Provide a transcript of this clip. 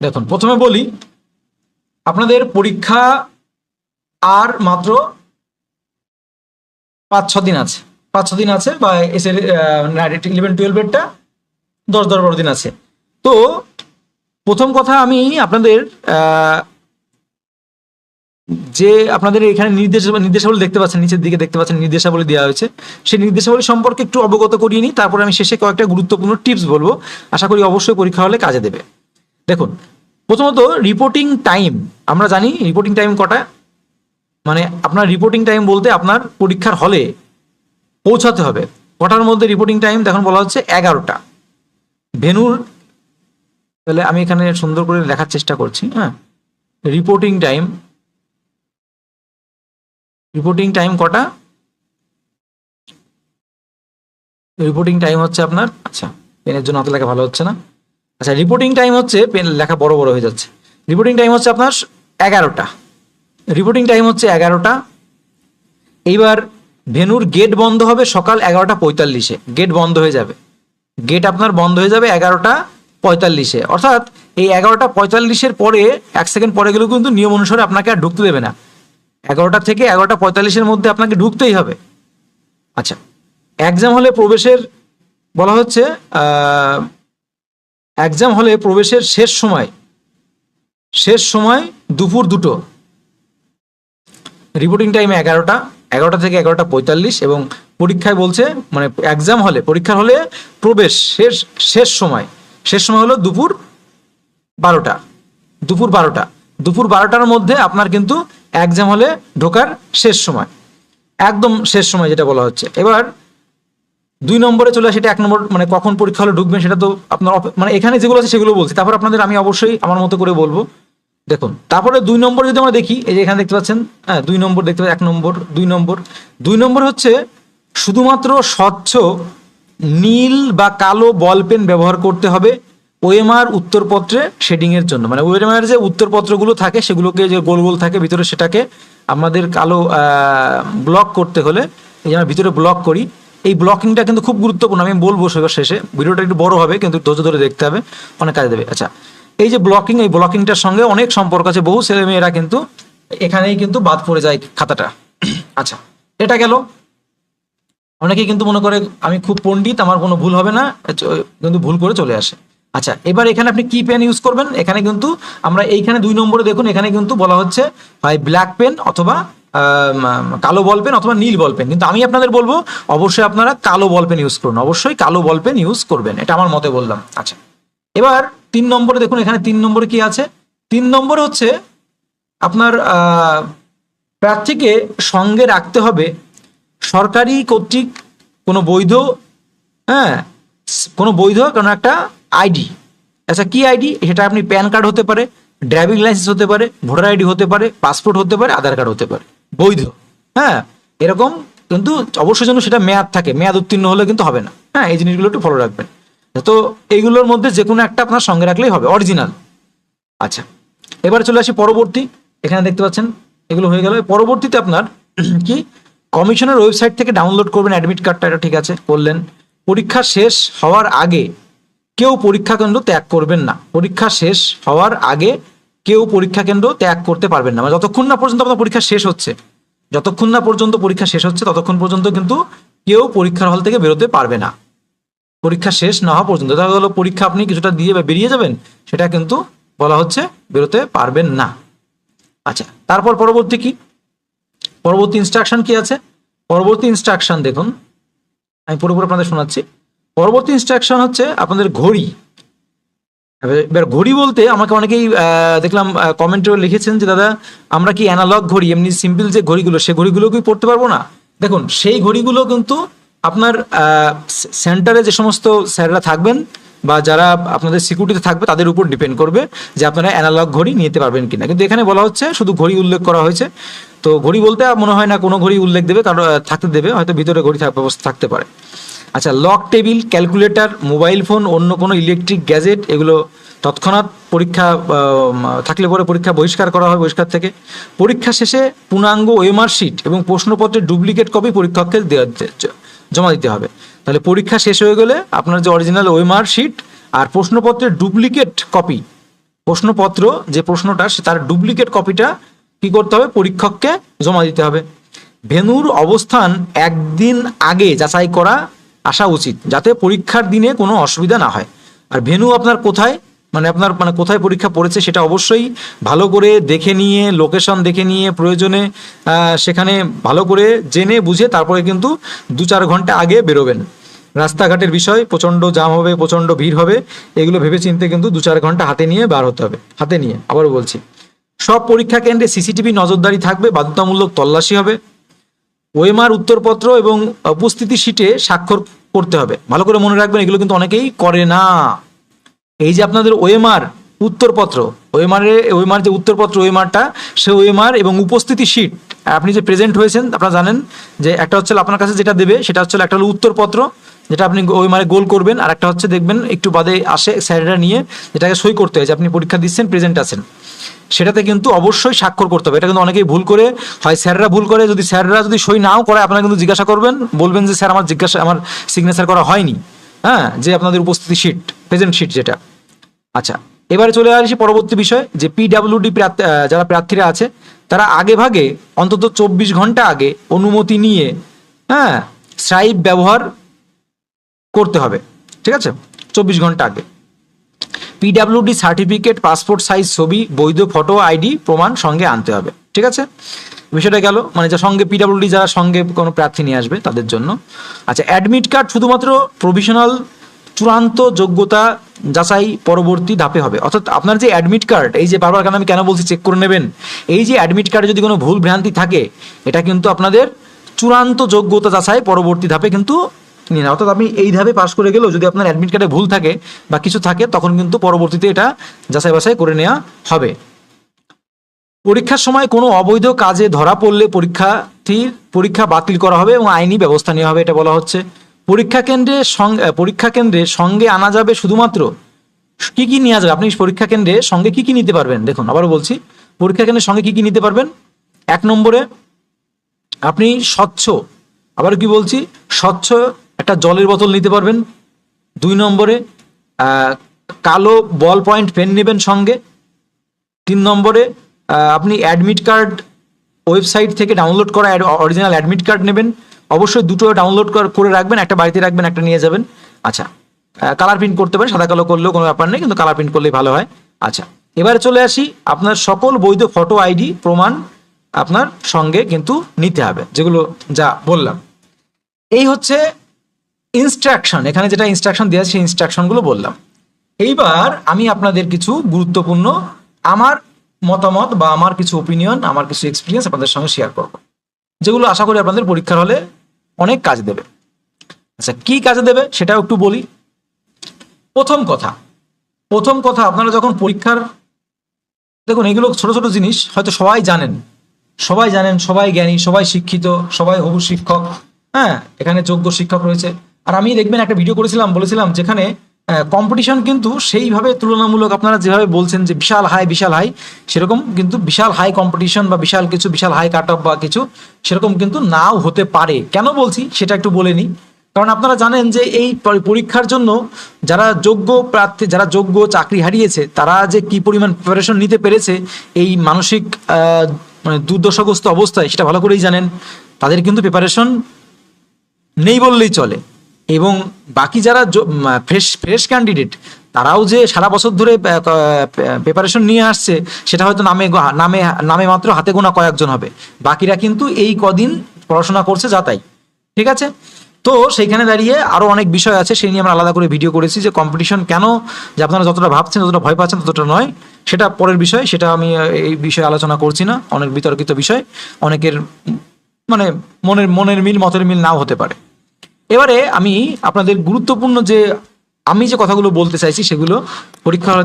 দেখুন, প্রথমে বলি, আপনাদের পরীক্ষা আর মাত্র পাঁচ, ছ দিন আছে। পাঁচ, ছ দিন আছে বা এসে ইলেভেন টুয়েলভেরটা দশ দশ, বারো দিন আছে। তো প্রথম কথা আমি আপনাদের যে আপনাদের এখানে নির্দেশ, নির্দেশাবলী দেখতে পাচ্ছেন, নিচের দিকে দেখতে পাচ্ছেন, নির্দেশাবলী দেওয়া হয়েছে। সেই নির্দেশাবলী সম্পর্কে একটু অবগত করিয়ে নিই, তারপরে আমি শেষে কয়েকটা গুরুত্বপূর্ণ টিপস বলব। আশা করি অবশ্যই পরীক্ষা হলে কাজে দেবে। দেখুন প্রথমত রিপোর্টিং টাইম আমরা জানি রিপোর্টিং টাইম কটা। মানে আপনার রিপোর্টিং টাইম বলতে আপনার পরীক্ষার হলে পৌঁছাতে হবে। কটার মধ্যে রিপোর্টিং টাইম তখন বলা হচ্ছে এগারোটা। ভেনুর, তাহলে আমি এখানে সুন্দর করে লেখার চেষ্টা করছি হ্যাঁ। রিপোর্টিং টাইম রিপোর্টিং টাইম কটা? রিপোর্টিং টাইম হচ্ছে আপনার আচ্ছা পেনের জন্য অত লেখা ভালো হচ্ছে না। আচ্ছা রিপোর্টিং টাইম হচ্ছে পেন লেখা বড় বড় হয়ে যাচ্ছে। রিপোর্টিং টাইম হচ্ছে আপনার এগারোটা। রিপোর্টিং টাইম হচ্ছে এগারোটা। এইবার ভেনুর গেট বন্ধ হবে সকাল এগারোটা পঁয়তাল্লিশে। গেট বন্ধ হয়ে যাবে। গেট আপনার বন্ধ হয়ে যাবে এগারোটা পঁয়তাল্লিশে। অর্থাৎ এই এগারোটা পঁয়তাল্লিশের পরে, এক সেকেন্ড পরে গেলেও কিন্তু নিয়ম অনুসারে আপনাকে আর ঢুকতে দেবে না। এগারোটা থেকে এগারোটা পঁয়তাল্লিশের মধ্যে আপনাকে ঢুকতেই হবে। আচ্ছা এক্সাম হলে প্রবেশের বলা হচ্ছে এক্সাম হলে প্রবেশের শেষ সময়। শেষ সময় দুপুর দুটো। রিপোর্টিং টাইম এগারোটা এগারোটা থেকে এগারোটা পঁয়তাল্লিশ এবং পরীক্ষায় বলছে মানে এক্সাম হলে, পরীক্ষার হলে প্রবেশ শেষ শেষ সময়। শেষ সময় হলো দুপুর বারোটা। দুপুর বারোটা। দুপুর বারোটার মধ্যে আপনার কিন্তু এক্সাম হলে ঢোকার শেষ সময়। একদম শেষ সময় যেটা বলা হচ্ছে। এবার দুই নম্বরে চলে আসে এক নম্বর মানে কখন পরীক্ষা হলে ঢুকবেন সেটা তো আপনার মানে এখানে যেগুলো আছে সেগুলো বলছি। তারপর আপনাদের আমি অবশ্যই আমার মতো করে বলব। দেখুন, তারপরে দুই নম্বর যদি আমরা দেখি, এই যে এখানে দেখতে পাচ্ছেন হ্যাঁ দুই নম্বর দেখতে পাচ্ছেন, এক নম্বর, দুই নম্বর। দুই নম্বর হচ্ছে শুধুমাত্র স্বচ্ছ নীল বা কালো বল পেন ব্যবহার করতে হবে ওএমআর উত্তরপত্রে শেডিং এর জন্য। মানে ওএমআর যে উত্তরপত্রগুলো থাকে, সেগুলোকে যে গোল গোল থাকে, ভিতরে সেটাকে আমাদের কালো ব্লক করতে হলে, এই যে আমরা ভিতরে ব্লক করি এই ব্লকিংটা কিন্তু খুব গুরুত্বপূর্ণ, আমি বলব সেবার শেষে। ভিডিওটা একটু বড় হবে, কিন্তু ধৈর্য ধরে দেখতে হবে, অনেক কাজে দেবে। আচ্ছা এই যে ব্লকিং, এই ব্লকিংটার সঙ্গে অনেক সম্পর্ক আছে, বহু ছেলেমেয়েরা কিন্তু এখানেই কিন্তু বাদ পড়ে যায় খাতাটা। আচ্ছা এটা গেল। অনেকেই কিন্তু মনে করে, আমি খুব পণ্ডিত, আমার কোনো ভুল হবে না কিন্তু ভুল করে চলে আসে। আচ্ছা এবার এখানে আপনি কি পেন ইউজ করবেন? এখানে কিন্তু আমরা এইখানে দুই নম্বরে দেখুন, এখানে কিন্তু বলা হচ্ছে, হয় ব্ল্যাক পেন অথবা কালো বল পেন অথবা নীল বল পেন। কিন্তু আমি আপনাদের বলব, অবশ্যই আপনারা কালো বল পেন ইউজ করুন। অবশ্যই কালো বল পেন ইউজ করবেন। এটা আমার মতে বললাম। আচ্ছা। এবার তিন নম্বরে দেখুন, এখানে তিন নম্বরে কি আছে? তিন নম্বরে হচ্ছে আপনার প্রার্থীকে সঙ্গে রাখতে হবে। সরকারি কর্তৃক কোনো বৈধ হ্যাঁ কোনো বৈধ কোনো একটা আইডি আচ্ছা কি আইডি সেটা আপনি প্যান কার্ড হতে পারে, ড্রাইভিং লাইসেন্স হতে পারে, ভোটার আইডি হতে পারে, পাসপোর্ট হতে পারে, আধার কার্ড হতে পারে। বৈধ। হ্যাঁ এরকম কিন্তু অবশ্যই যেন সেটা মেয়াদ থাকে, মেয়াদ উত্তীর্ণ হলে কিন্তু হবে না। হ্যাঁ এই জিনিসগুলো একটু ফলো রাখবেন। তো এইগুলোর মধ্যে যে কোনো একটা আপনার সঙ্গে রাখলেই হবে অরিজিনাল আচ্ছা এবারে চলে আসি পরবর্তী। এখানে দেখতে পাচ্ছেন, এগুলো হয়ে গেল। পরবর্তীতে আপনার কি? কমিশনের ওয়েবসাইট থেকে ডাউনলোড করবেন অ্যাডমিট কার্ডটা এটা ঠিক আছে, করলেন। পরীক্ষা শেষ হওয়ার আগে কেউ পরীক্ষা কেন্দ্র ত্যাগ করবেন না। পরীক্ষা শেষ হওয়ার আগে কেউ পরীক্ষা কেন্দ্র ত্যাগ করতে পারবেন না। মানে যতক্ষণ না পর্যন্ত আপনার পরীক্ষা শেষ হচ্ছে, যতক্ষণ না পর্যন্ত পরীক্ষা শেষ হচ্ছে, ততক্ষণ পর্যন্ত কিন্তু কেউ পরীক্ষার হল থেকে বেরোতে পারবে না। পরীক্ষা শেষ না হওয়া পর্যন্ত। দেখা গেলো পরীক্ষা আপনি কিছুটা দিয়ে বেরিয়ে যাবেন, সেটা কিন্তু বলা হচ্ছে বেরোতে পারবেন না। আচ্ছা তারপর পরবর্তী কি? পরবর্তী ইনস্ট্রাকশন কি আছে? পরবর্তী ইনস্ট্রাকশন দেখুন, আমি পুরোপুরি আপনাদের শোনাচ্ছি। পরবর্তী ইনস্ট্রাকশন হচ্ছে আপনাদের ঘড়ি। এবার- ঘড়ি বলতে আমাকে অনেকেই দেখলাম কমেন্টে লিখেছেন যে, দাদা, আমরা কি অ্যানালগ ঘড়ি? এমনি সিম্পল যে ঘড়িগুলো, সে ঘড়িগুলো কি পড়তে পারব না? দেখুন, সেই ঘড়িগুলো কিন্তু আপনার সেন্টারে যে সমস্ত স্যাররা থাকবেন বা যারা আপনাদের সিকিউরিটিতে থাকবে, তাদের উপর ডিপেন্ড করবে যে আপনারা অ্যানালগ ঘড়ি নিতে পারবেন কিনা। কিন্তু এখানে বলা হচ্ছে, শুধু ঘড়ি উল্লেখ করা হয়েছে। তো ঘড়ি বলতে মনে হয় না কোনো ঘড়ি উল্লেখ দেবে, কারণ থাকতে দেবে, হয়তো ভিতরে ঘড়ি থাক- ব্যবস্থা থাকতে পারে। আচ্ছা lock table calculator mobile phone অন্য কোনো ইলেকট্রিক গ্যাজেট এগুলো তৎক্ষণাৎ পরীক্ষা থাকলে পরে পরীক্ষা বহিষ্কার করা হয় বহিষ্কার থেকে। পরীক্ষা শেষে পূর্ণাঙ্গ ওএমআর শিট এবং প্রশ্নপত্রের ডুপ্লিকেট কপি পরীক্ষককে দেওয়া- জমা দিতে হবে। তাহলে পরীক্ষা শেষ হয়ে গেলে আপনার যে অরিজিনাল ওএমআর শিট আর প্রশ্নপত্রের ডুপ্লিকেট কপি প্রশ্নপত্র যে প্রশ্নটা তার ডুপ্লিকেট কপিটা কি করতে হবে? পরীক্ষককে জমা দিতে হবে। ভেনুর অবস্থান একদিন আগে যাচাই করা আসা উচিত, যাতে পরীক্ষার দিনে কোনো অসুবিধা না হয়। আর ভেনু আপনার কোথায়? মানে আপনার মানে কোথায় পরীক্ষা পড়েছে সেটা অবশ্যই ভালো করে দেখে নিয়ে লোকেশন দেখে নিয়ে, প্রয়োজনে সেখানে ভালো করে জেনে বুঝে তারপরে কিন্তু দু চার ঘণ্টা আগে বেরোবেন। রাস্তাঘাটের বিষয়, প্রচণ্ড জাম হবে, প্রচণ্ড ভিড় হবে, এগুলো ভেবে চিনতে কিন্তু দু চার ঘণ্টা হাতে নিয়ে বার হতে হবে। হাতে নিয়ে, আবারও বলছি। সব পরীক্ষা কেন্দ্রে সিসিটিভি নজরদারি থাকবে, বাধ্যতামূলক তল্লাশি হবে। ওএমআর উত্তরপত্র এবং উপস্থিতি শিটে স্বাক্ষর করতে হবে। ভালো করে মনে রাখবেন, এগুলো কিন্তু অনেকেই করে না। এই যে আপনাদের ওএমআর উত্তরপত্র ওএমআর ওএমআর যে উত্তরপত্র ওএমআরটা সে ওএমআর এবং উপস্থিতি শিট আপনি যে প্রেজেন্ট হয়েছেন, আপনারা জানেন যে একটা হচ্ছে আপনার কাছে যেটা দেবে, সেটা হচ্ছে একটা হলো উত্তরপত্র। যেটা আপনি ওই মানে গোল করবেন আর একটা হচ্ছে দেখবেন একটু বাদে আসে স্যারেরা নিয়ে যেটাকে সই করতে হয়, যে আপনি পরীক্ষা দিচ্ছেন প্রেজেন্ট আছেন। সেটাতে কিন্তু অবশ্যই স্বাক্ষর করতে হবে। এটা কিন্তু অনেকেই ভুল করে, হয় স্যাররা ভুল করে, যদি স্যাররা যদি সই নাও করে, আপনারা কিন্তু জিজ্ঞাসা করবেন, বলবেন যে, স্যার, আমার জিজ্ঞাসা, আমার সিগনেচার করা হয়নি। হ্যাঁ যে আপনাদের উপস্থিতি শিট প্রেজেন্ট শিট যেটা। আচ্ছা এবারে চলে আসি পরবর্তী বিষয়, যে পিডাব্লিউডি যারা প্রার্থীরা আছে, তারা আগে ভাগে অন্তত চব্বিশ ঘণ্টা আগে অনুমতি নিয়ে হ্যাঁ স্ট্রাইপ ব্যবহার করতে হবে, ঠিক আছে? চব্বিশ ঘণ্টা আগে। পিডাব্লিউডি সার্টিফিকেট পাসপোর্ট সাইজ ছবি, বৈধ ফটো আইডি প্রমাণ সঙ্গে আনতে হবে, ঠিক আছে? বিষয়টা গেল মানে যা সঙ্গে পিডাব্লিউডি যারা সঙ্গে কোনো প্রার্থী নিয়ে আসবে তাদের জন্য। আচ্ছা অ্যাডমিট কার্ড শুধুমাত্র প্রভিশনাল চূড়ান্ত যোগ্যতা যাচাই পরবর্তী ধাপে হবে। অর্থাৎ আপনার যে অ্যাডমিট কার্ড এই যে বারবার কেন আমি কেন বলছি চেক করে নেবেন, এই যে অ্যাডমিট কার্ডে যদি কোনো ভুল ভ্রান্তি থাকে, এটা কিন্তু আপনাদের চূড়ান্ত যোগ্যতা যাচাই পরবর্তী ধাপে কিন্তু নিয়ে না অর্থাৎ আপনি এই ধাপে পাশ করে গেলেও যদি আপনার অ্যাডমিট কার্ডে ভুল থাকে বা কিছু থাকে, তখন কিন্তু পরবর্তীতে এটা যাচাই বাছাই করে নেওয়া হবে। পরীক্ষার সময় কোনো অবৈধ কাজে ধরা পড়লে পরীক্ষার্থীর পরীক্ষা বাতিল করা হবে এবং আইনি ব্যবস্থা নেওয়া হবে, এটা বলা হচ্ছে। পরীক্ষা কেন্দ্রে পরীক্ষা কেন্দ্রে সঙ্গে আনা যাবে শুধুমাত্র কি কি নেওয়া যাবে? আপনি পরীক্ষা কেন্দ্রে সঙ্গে কি কি নিতে পারবেন? দেখুন, আবারও বলছি, পরীক্ষা কেন্দ্রের সঙ্গে কি কি নিতে পারবেন? এক নম্বরে আপনি স্বচ্ছ আবার কি বলছি, স্বচ্ছ একটা জলের বোতল নিতে পারবেন। দুই নম্বরে কালো বল পয়েন্ট পেন নেবেন সঙ্গে। তিন নম্বরে আপনি অ্যাডমিট কার্ড ওয়েবসাইট থেকে ডাউনলোড করা অরিজিনাল অ্যাডমিট কার্ড নেবেন। অবশ্যই দুটো ডাউনলোড করে রাখবেন, একটা বাড়িতে রাখবেন, একটা নিয়ে যাবেন। আচ্ছা কালার প্রিন্ট করতে পারেন, সাদা কালো করলেও কোনো ব্যাপার নেই, কিন্তু কালার প্রিন্ট করলেই ভালো হয়। আচ্ছা এবারে চলে আসি, আপনার সকল বৈধ ফটো আইডি প্রমাণ আপনার সঙ্গে কিন্তু নিতে হবে, যেগুলো যা বললাম। এই হচ্ছে ইনস্ট্রাকশন এখানে যেটা ইনস্ট্রাকশন দেওয়া সেই ইনস্ট্রাকশনগুলো বললাম। এইবার আমি আপনাদের কিছু গুরুত্বপূর্ণ আমার মতামত বা আমার কিছু ওপিনিয়ন আমার কিছু এক্সপিরিয়েন্স আপনাদের সঙ্গে শেয়ার করব। যেগুলো আশা করি আপনাদের পরীক্ষার হলে অনেক কাজ দেবে। আচ্ছা কি কাজে দেবে সেটাও একটু বলি। প্রথম কথা প্রথম কথা, আপনারা যখন পরীক্ষার, দেখুন, এগুলো ছোট ছোট জিনিস, হয়তো সবাই জানেন। সবাই জানেন, সবাই জ্ঞানী, সবাই শিক্ষিত, সবাই হবু শিক্ষক। হ্যাঁ এখানে যোগ্য শিক্ষক রয়েছে। আর আমি দেখবেন একটা ভিডিও করেছিলাম, বলেছিলাম যেখানে কম্পিটিশন কিন্তু সেইভাবে তুলনামূলক আপনারা যেভাবে বলছেন যে বিশাল হাই বিশাল হাই সেরকম কিন্তু বিশাল হাই কম্পিটিশন বা বিশাল কিছু, বিশাল হাই কাট অফ বা কিছু, সেরকম কিন্তু নাও হতে পারে। কেন বলছি? সেটা একটু বলে নিই। কারণ আপনারা জানেন যে এই পরীক্ষার জন্য যারা যোগ্য প্রার্থী, যারা যোগ্য চাকরি হারিয়েছে, তারা যে কি পরিমাণ প্রিপারেশন নিতে পেরেছে, এই মানসিক মানে দুর্দশাগ্রস্ত অবস্থায়, সেটা ভালো করেই জানেন। তাদের কিন্তু প্রিপারেশন নেই বললেই চলে। এবং বাকি যারা ফ্রেশ ফ্রেশ ক্যান্ডিডেট তারাও যে সারা বছর ধরে প্রিপারেশন নিয়ে আসছে, সেটা হয়তো নামে নামে নামে মাত্র হাতে গোনা কয়েকজন হবে। বাকিরা কিন্তু এই কদিন পড়াশোনা করছে যা তাই। ঠিক আছে? তো সেইখানে দাঁড়িয়ে আরও অনেক বিষয় আছে, সেই নিয়ে আমরা আলাদা করে ভিডিও করেছি যে কম্পিটিশন কেন, যে আপনারা যতটা ভাবছেন, যতটা ভয় পাচ্ছেন, ততটা নয়। সেটা পরের বিষয়, সেটা আমি এই বিষয়ে আলোচনা করছি না। অনেক বিতর্কিত বিষয়। অনেকের মানে মনের মনের মিল, মতের মিল নাও হতে পারে। এবারে আমি আপনাদের গুরুত্বপূর্ণ যে আমি যে কথাগুলো বলতে চাইছি সেগুলো পরীক্ষা হলে